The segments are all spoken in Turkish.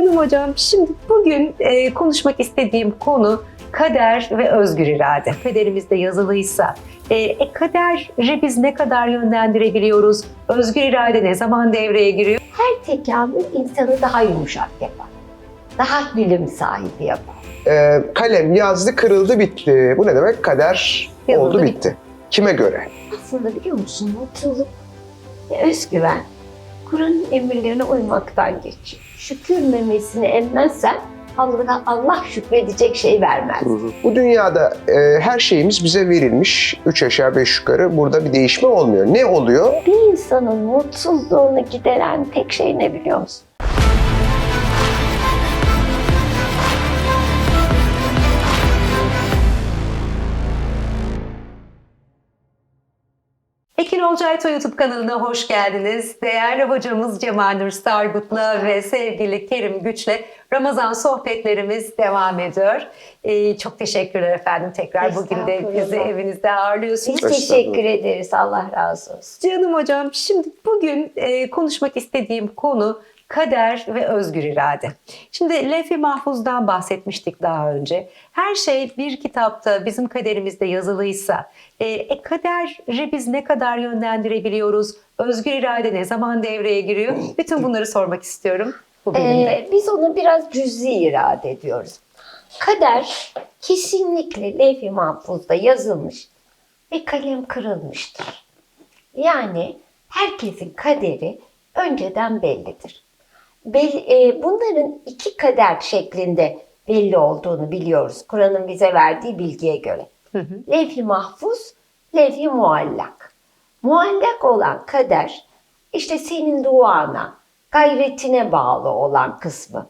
Canım hocam, şimdi bugün e, konuşmak istediğim konu kader ve özgür irade. Kaderimizde yazılıysa, e, e, kaderi biz ne kadar yönlendirebiliyoruz? Özgür irade ne zaman devreye giriyor? Her tekamül insanı daha yumuşak yapar. Daha bilim sahibi yapar. Ee, kalem yazdı, kırıldı, bitti. Bu ne demek? Kader Yazıldı, oldu, bitti. bitti. Kime göre? Aslında biliyor musun mutluluk ve özgüven Kur'an'ın emirlerine uymaktan geçiyor. Şükür memesini emmezsen Allah, Allah şükredecek şey vermez. Bu dünyada e, her şeyimiz bize verilmiş. Üç aşağı beş yukarı. Burada bir değişme olmuyor. Ne oluyor? Bir insanın mutsuzluğunu gideren tek şey ne biliyor musun? Ekin Olcayto YouTube kanalına hoş geldiniz. Değerli hocamız Cemal Nur Sargut'la ve sevgili Kerim Güç'le Ramazan sohbetlerimiz devam ediyor. Ee, çok teşekkürler efendim tekrar bugün de bizi evinizde ağırlıyorsunuz. Biz teşekkür ederiz. Allah razı olsun. Canım hocam şimdi bugün e, konuşmak istediğim konu kader ve özgür irade. Şimdi Lef-i Mahfuz'dan bahsetmiştik daha önce. Her şey bir kitapta bizim kaderimizde yazılıysa e, e, kaderi biz ne kadar yönlendirebiliyoruz? Özgür irade ne zaman devreye giriyor? Bütün bunları sormak istiyorum bu bölümde. Ee, biz onu biraz cüzi irade ediyoruz. Kader kesinlikle levh-i mahfuzda yazılmış ve kalem kırılmıştır. Yani herkesin kaderi önceden bellidir. E, bunların iki kader şeklinde belli olduğunu biliyoruz. Kur'an'ın bize verdiği bilgiye göre. Levh-i mahfuz, levh-i muallak. Muallak olan kader işte senin duana, gayretine bağlı olan kısmı.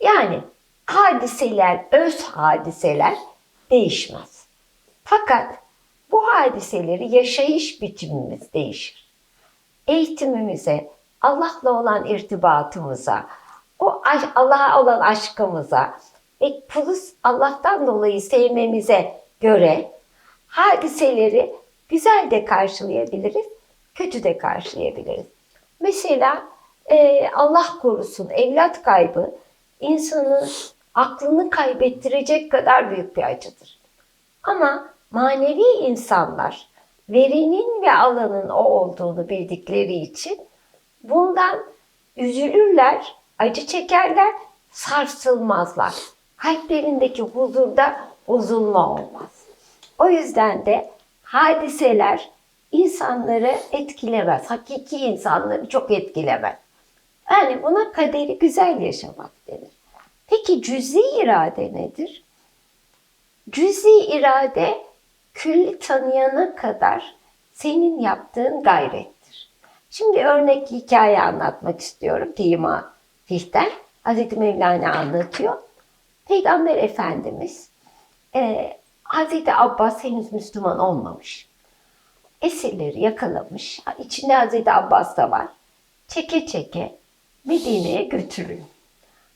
Yani hadiseler, öz hadiseler değişmez. Fakat bu hadiseleri yaşayış biçimimiz değişir. Eğitimimize, Allah'la olan irtibatımıza, o Allah'a olan aşkımıza ve kulu Allah'tan dolayı sevmemize göre hadiseleri güzel de karşılayabiliriz, kötü de karşılayabiliriz. Mesela e, Allah korusun evlat kaybı insanın aklını kaybettirecek kadar büyük bir acıdır. Ama manevi insanlar verinin ve alanın o olduğunu bildikleri için bundan üzülürler, acı çekerler, sarsılmazlar. Kalplerindeki huzurda bozulma olmaz. O yüzden de hadiseler insanları etkilemez. Hakiki insanları çok etkilemez. Yani buna kaderi güzel yaşamak denir. Peki cüzi irade nedir? Cüzi irade külli tanıyana kadar senin yaptığın gayrettir. Şimdi örnek hikaye anlatmak istiyorum. Tima Fihten. Hazreti Mevlana anlatıyor. Peygamber Efendimiz e, Hazreti Abbas henüz Müslüman olmamış. Esirleri yakalamış. İçinde Hazreti Abbas da var. Çeke çeke Medine'ye götürüyor.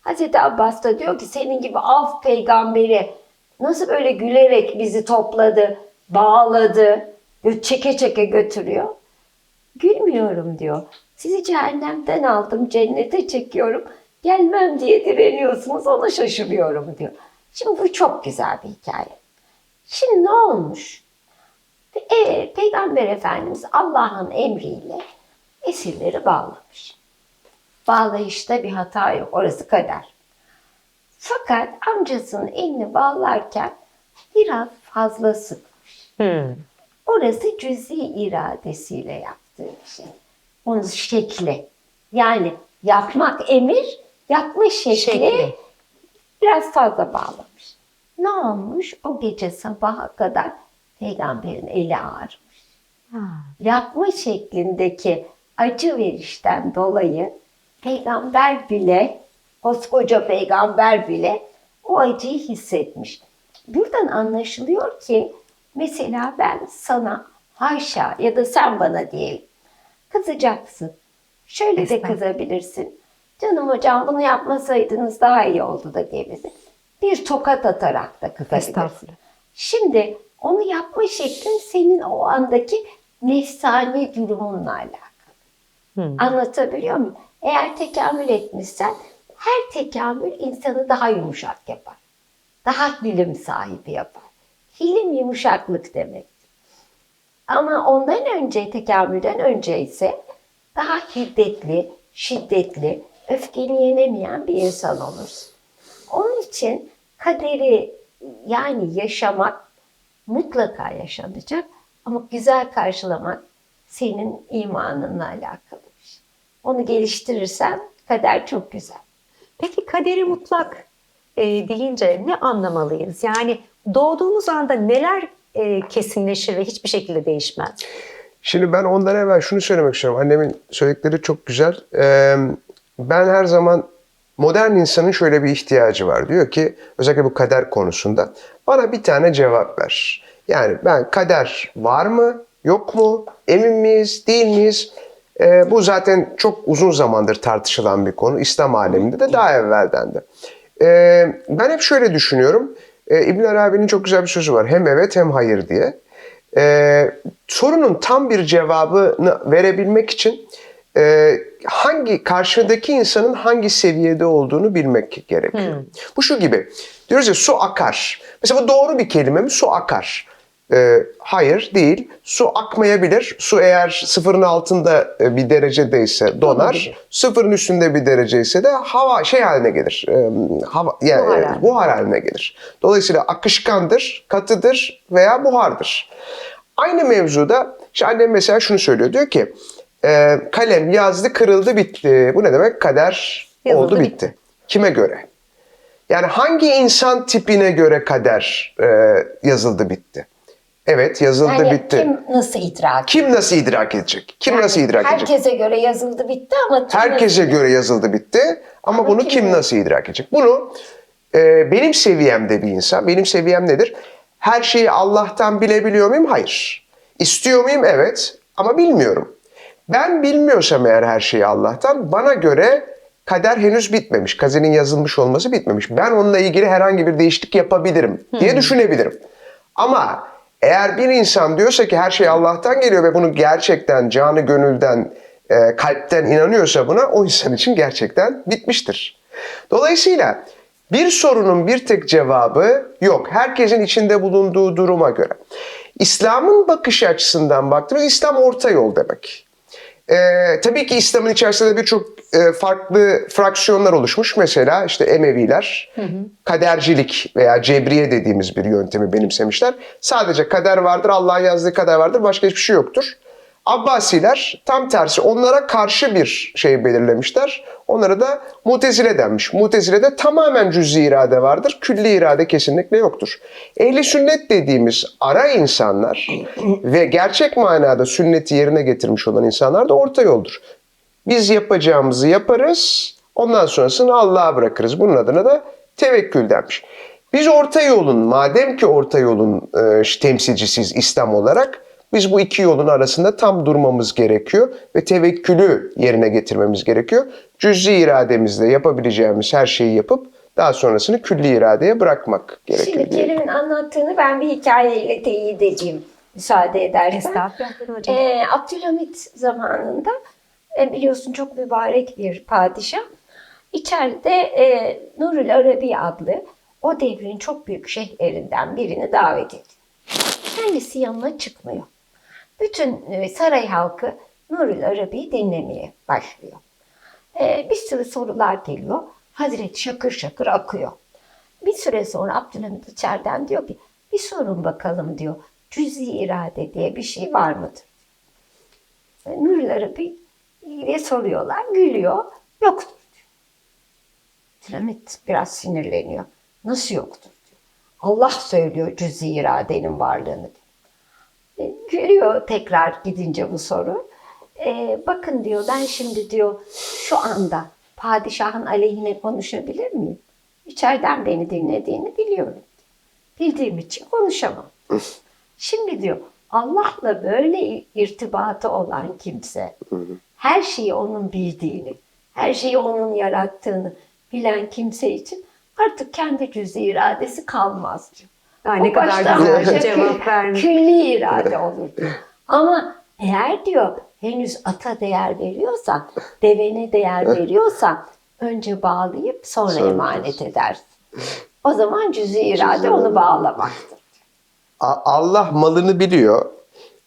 Hazreti Abbas da diyor ki senin gibi af peygamberi nasıl böyle gülerek bizi topladı, bağladı, çeke çeke götürüyor. Gülmüyorum diyor. Sizi cehennemden aldım, cennete çekiyorum. Gelmem diye direniyorsunuz, ona şaşırıyorum diyor. Şimdi bu çok güzel bir hikaye. Şimdi ne olmuş? E, Peygamber Efendimiz Allah'ın emriyle esirleri bağlamış. Bağlayışta bir hata yok, orası kader. Fakat amcasının elini bağlarken biraz fazla sıkmış. Hmm. Orası cüzi iradesiyle bir şey. Onun şekli. Yani yapmak emir, yapma şekli, Şekli. biraz fazla bağlamış. Ne olmuş? O gece sabaha kadar peygamberin eli ağrımış. Yapma şeklindeki acı verişten dolayı peygamber bile, koskoca peygamber bile o acıyı hissetmiş. Buradan anlaşılıyor ki mesela ben sana haşa ya da sen bana diyelim kızacaksın. Şöyle de Estağfurullah. kızabilirsin. Canım hocam bunu yapmasaydınız daha iyi oldu da diyebilirsin. Bir tokat atarak da kızabilirsin. Şimdi onu yapma şeklin senin o andaki nefsani durumunla alakalı. Hmm. Anlatabiliyor muyum? Eğer tekamül etmişsen Her tekamül insanı daha yumuşak yapar. Daha hilim sahibi yapar. Hilim yumuşaklık demek. Ama ondan önce, tekamülden önce ise daha hiddetli, şiddetli, öfkeni yenemeyen bir insan olursun. Onun için kaderi yani yaşamak mutlaka yaşanacak ama güzel karşılamak senin imanınla alakalı bir şey. Onu geliştirirsen kader çok güzel. Peki kaderi mutlak e, deyince ne anlamalıyız? Yani doğduğumuz anda neler e, kesinleşir ve hiçbir şekilde değişmez? Şimdi ben ondan evvel şunu söylemek istiyorum. Annemin söyledikleri çok güzel. Ee, ben her zaman modern insanın şöyle bir ihtiyacı var. Diyor ki özellikle bu kader konusunda bana bir tane cevap ver. Yani ben kader var mı, yok mu, emin miyiz, değil miyiz? Ee, bu zaten çok uzun zamandır tartışılan bir konu. İslam aleminde de daha evvelden de. Ee, ben hep şöyle düşünüyorum. Ee, İbn Arabi'nin çok güzel bir sözü var. Hem evet hem hayır diye. Ee, sorunun tam bir cevabını verebilmek için e, hangi karşıdaki insanın hangi seviyede olduğunu bilmek gerekiyor. Bu şu gibi. Diyoruz ya su akar. Mesela bu doğru bir kelime mi? Su akar. Ee, hayır değil. Su akmayabilir. Su eğer sıfırın altında e, bir derecedeyse donar. Donabilir. Sıfırın üstünde bir derece ise de hava şey haline gelir. Ee, hava yani Buhar e, haline. buhar haline gelir. Dolayısıyla akışkandır, katıdır veya buhardır. Aynı mevzuda işte annem mesela şunu söylüyor. Diyor ki e, kalem yazdı kırıldı bitti. Bu ne demek? Kader Yazıldı, oldu bitti. bitti. Kime göre? Yani hangi insan tipine göre kader e, yazıldı bitti? Evet yazıldı Yani bitti. Kim, kim nasıl idrak nasıl idrak edecek? Kim Yani nasıl idrak edecek? Herkese göre yazıldı bitti ama kim Herkese nasıl- göre yazıldı bitti ama, Ama bunu kim- kim nasıl idrak edecek? Bunu e, benim seviyemde bir insan, benim seviyem nedir? Her şeyi Allah'tan bilebiliyor muyum? Hayır. İstiyor muyum? Evet ama bilmiyorum. Ben bilmiyorsam eğer her şeyi Allah'tan bana göre kader henüz bitmemiş. Kaderin yazılmış olması bitmemiş. Ben onunla ilgili herhangi bir değişiklik yapabilirim diye düşünebilirim. Ama eğer bir insan diyorsa ki her şey Allah'tan geliyor ve bunu gerçekten canı gönülden, e, kalpten inanıyorsa buna o insan için gerçekten bitmiştir. Dolayısıyla bir sorunun bir tek cevabı yok. Herkesin içinde bulunduğu duruma göre. İslam'ın bakış açısından baktığımız İslam orta yol demek. Ee, tabii ki İslam'ın içerisinde de birçok e, farklı fraksiyonlar oluşmuş. Mesela işte Emeviler kadercilik veya cebriye dediğimiz bir yöntemi benimsemişler. Sadece kader vardır, Allah'ın yazdığı kader vardır, başka hiçbir şey yoktur. Abbasiler tam tersi onlara karşı bir şey belirlemişler. Onlara da mutezile denmiş. Mutezile'de tamamen cüz'i irade vardır. Külli irade kesinlikle yoktur. Ehli sünnet dediğimiz ara insanlar ve gerçek manada sünneti yerine getirmiş olan insanlar da orta yoldur. Biz yapacağımızı yaparız. Ondan sonrasını Allah'a bırakırız. Bunun adına da tevekkül denmiş. Biz orta yolun, madem ki orta yolun e, temsilcisiyiz İslam olarak, biz bu iki yolun arasında tam durmamız gerekiyor ve tevekkülü yerine getirmemiz gerekiyor. Cüz'i irademizle yapabileceğimiz her şeyi yapıp daha sonrasını külli iradeye bırakmak gerekiyor. Şimdi Kerim'in anlattığını ben bir hikayeyle teyit edeyim müsaade edersen. Ee, Abdülhamit zamanında e, biliyorsun çok mübarek bir padişah. İçeride e, Nurul Arabi adlı o devrin çok büyük şeyhlerinden birini davet ediyor. Kendisi yanına çıkmıyor. Bütün e, saray halkı Nurul Arabi'yi dinlemeye başlıyor. E, bir sürü sorular geliyor. Hazreti şakır şakır akıyor. Bir süre sonra Abdülhamit içeriden diyor ki bir sorun bakalım diyor. Cüzi irade diye bir şey var mıdır? E, Nurul Arabi diye soruyorlar. Gülüyor. Yoktur diyor. Abdülhamit biraz sinirleniyor. Nasıl yoktur diyor. Allah söylüyor cüzi iradenin varlığını. E, Geliyor tekrar gidince bu soru. E, bakın diyor ben şimdi diyor şu anda padişahın aleyhine konuşabilir miyim? İçeriden beni dinlediğini biliyorum. Bildiğim için konuşamam. Şimdi diyor Allah'la böyle irtibatı olan kimse her şeyi onun bildiğini, her şeyi onun yarattığını bilen kimse için artık kendi cüz iradesi kalmaz diyor. Ay, ne O kadar güzel cevap vermiş. Külli irade olur. Ama eğer diyor henüz ata değer veriyorsan, devene değer veriyorsan önce bağlayıp sonra, Sonra emanet edersin. O zaman cüz-i irade onu bağlamaktır. Allah malını biliyor.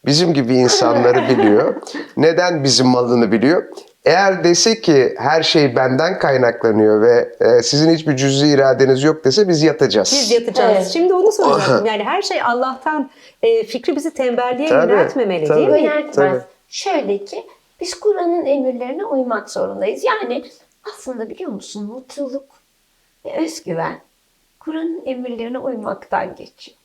Bizim gibi insanları biliyor. Neden bizim malını biliyor? Eğer dese ki her şey benden kaynaklanıyor ve e, sizin hiçbir cüz'i iradeniz yok dese biz yatacağız. Biz yatacağız. Evet. Şimdi onu soracaktım. Yani her şey Allah'tan e, fikri bizi tembelliğe Tabii, yöneltmemeli tabii. değil mi? Yöneltmez. Tabii. Şöyle ki biz Kur'an'ın emirlerine uymak zorundayız. Yani aslında biliyor musun mutluluk ve özgüven Kur'an'ın emirlerine uymaktan geçiyor.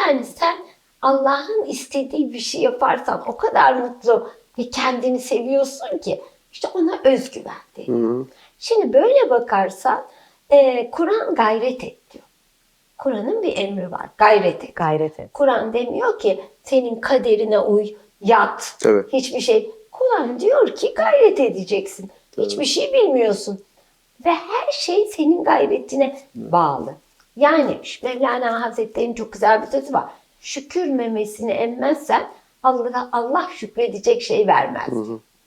Yani sen Allah'ın istediği bir şey yaparsan o kadar mutlu ve kendini seviyorsun ki işte ona özgüven deniyor. Şimdi böyle bakarsan e, Kur'an gayret et diyor. Kur'an'ın bir emri var. Gayret et. Gayret et. Kur'an demiyor ki senin kaderine uy, yat, Tabii. hiçbir şey. Kur'an diyor ki gayret edeceksin. Hiçbir şey bilmiyorsun. Ve her şey senin gayretine bağlı. Yani Mevlana Hazretleri'nin çok güzel bir sözü var. Şükür memesini emmezsen Allah, Allah şükredecek şey vermez.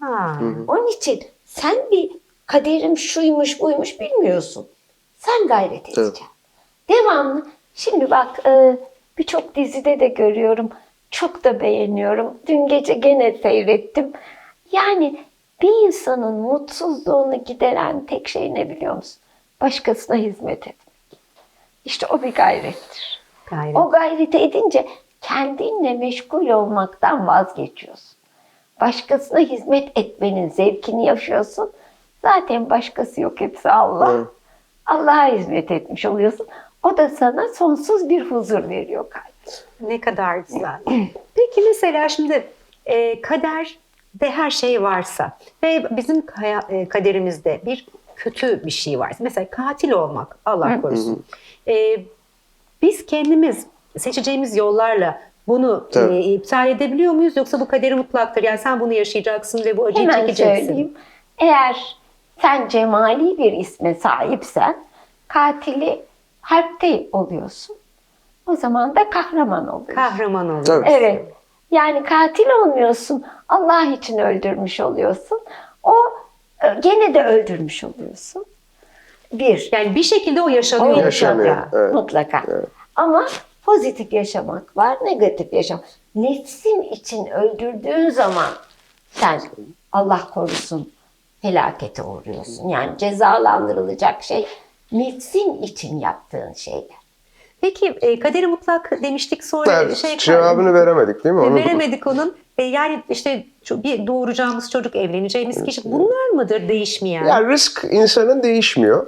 Ha. Onun için sen bir kaderim şuymuş buymuş bilmiyorsun. Sen gayret edeceksin. Devamlı. Şimdi bak e, birçok dizide de görüyorum. Çok da beğeniyorum. Dün gece gene seyrettim. Yani bir insanın mutsuzluğunu gideren tek şey ne biliyor musun? Başkasına hizmet etmek. İşte o bir gayrettir. Gayret. O gayreti edince kendinle meşgul olmaktan vazgeçiyorsun. Başkasına hizmet etmenin zevkini yaşıyorsun. Zaten başkası yok hepsi Allah. Evet. Allah'a hizmet etmiş oluyorsun. O da sana sonsuz bir huzur veriyor kalp. Ne kadar güzel. Peki mesela şimdi e, kaderde her şey varsa ve bizim e, kaderimizde bir kötü bir şey varsa mesela katil olmak Allah korusun. E, biz kendimiz seçeceğimiz yollarla bunu Tabii. e, iptal edebiliyor muyuz yoksa bu kaderi mutlaktır yani sen bunu yaşayacaksın ve bu acıyı Hemen çekeceksin. söyleyeyim. Eğer sen cemali bir isme sahipsen katili harpte oluyorsun. O zaman da kahraman oluyorsun. Kahraman. Tabii. Evet. Yani katil olmuyorsun. Allah için öldürmüş oluyorsun. O e, gene de öldürmüş oluyorsun. Bir. Yani bir şekilde o yaşanıyor. O Yaşanıyor, mutlaka. evet. Mutlaka. Ama pozitif yaşamak var, negatif yaşam. Nefsin için öldürdüğün zaman sen Allah korusun felakete uğruyorsun. Yani cezalandırılacak şey nefsin için yaptığın şeyler. Peki e, kaderi mutlak demiştik sonra Evet, şey cevabını veremedik değil mi? Onu- Veremedik onun. E, yani işte bir doğuracağımız çocuk, evleneceğimiz kişi bunlar mıdır değişmeyen? Ya rızk insanın değişmiyor.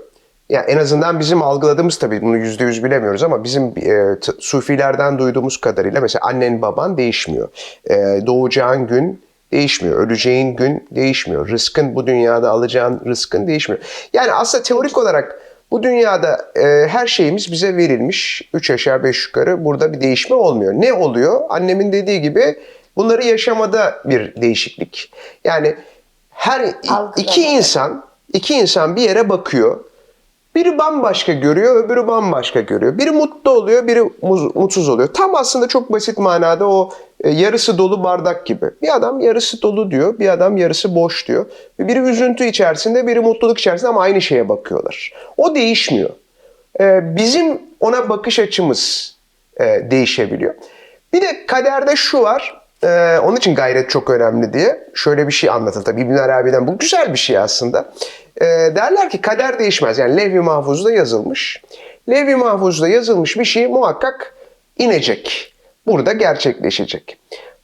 Ya en azından bizim algıladığımız tabii bunu yüzde yüz bilemiyoruz ama bizim e, sufilerden duyduğumuz kadarıyla mesela annen baban değişmiyor. E, doğacağın gün değişmiyor. Öleceğin gün değişmiyor. Rızkın bu dünyada alacağın rızkın değişmiyor. Yani aslında teorik olarak bu dünyada e, her şeyimiz bize verilmiş. Üç aşağı beş yukarı burada bir değişme olmuyor. Ne oluyor? Annemin dediği gibi bunları yaşamada bir değişiklik. Yani her i- Algılama. iki insan iki insan bir yere bakıyor. Biri bambaşka görüyor, öbürü bambaşka görüyor. Biri mutlu oluyor, biri mutsuz oluyor. Tam aslında çok basit manada o e, yarısı dolu bardak gibi. Bir adam yarısı dolu diyor, bir adam yarısı boş diyor. Biri üzüntü içerisinde, biri mutluluk içerisinde ama aynı şeye bakıyorlar. O değişmiyor. E, bizim ona bakış açımız e, değişebiliyor. Bir de kaderde şu var, onun için gayret çok önemli diye şöyle bir şey anlatır tabii İbn Arabi'den. Bu güzel bir şey aslında. E, derler ki kader değişmez. Yani levh-i mahfuzda yazılmış. Levh-i mahfuzda yazılmış bir şey muhakkak inecek. Burada gerçekleşecek.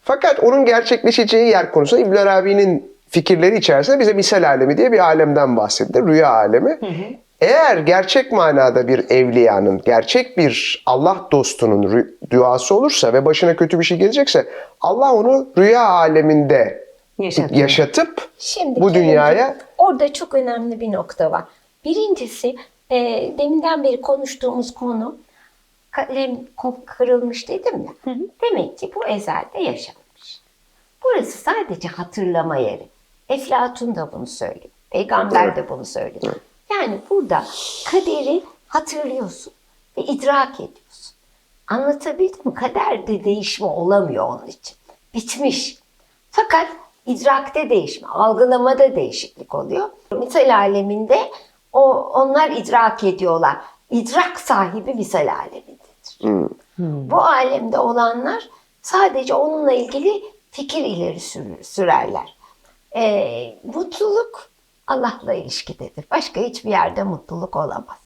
Fakat onun gerçekleşeceği yer konusunda İbn Arabi'nin fikirleri içerisinde bize misal alemi diye bir alemden bahsedilir. Rüya alemi. Eğer gerçek manada bir evliyanın, gerçek bir Allah dostunun duası olursa ve başına kötü bir şey gelecekse Allah onu rüya aleminde Yaşatıyor. yaşatıp Şimdi bu dünyaya orada çok önemli bir nokta var. Birincisi e, deminden beri konuştuğumuz konu kalem kırılmış dedim ya. Demek ki bu ezelde yaşanmış. Burası sadece hatırlama yeri. Eflatun da bunu söylüyor. Peygamber de bunu söylüyor. Yani burada kaderi hatırlıyorsun ve idrak ediyorsun. Anlatabildim mi? Kaderde değişme olamıyor onun için. Bitmiş. Fakat idrakte değişme, algılamada değişiklik oluyor. Misal aleminde O, onlar idrak ediyorlar. İdrak sahibi misal alemindedir. Bu alemde olanlar sadece onunla ilgili fikir ileri sürür- sürerler. Ee, mutluluk Allah'la ilişkidedir. Başka hiçbir yerde mutluluk olamaz.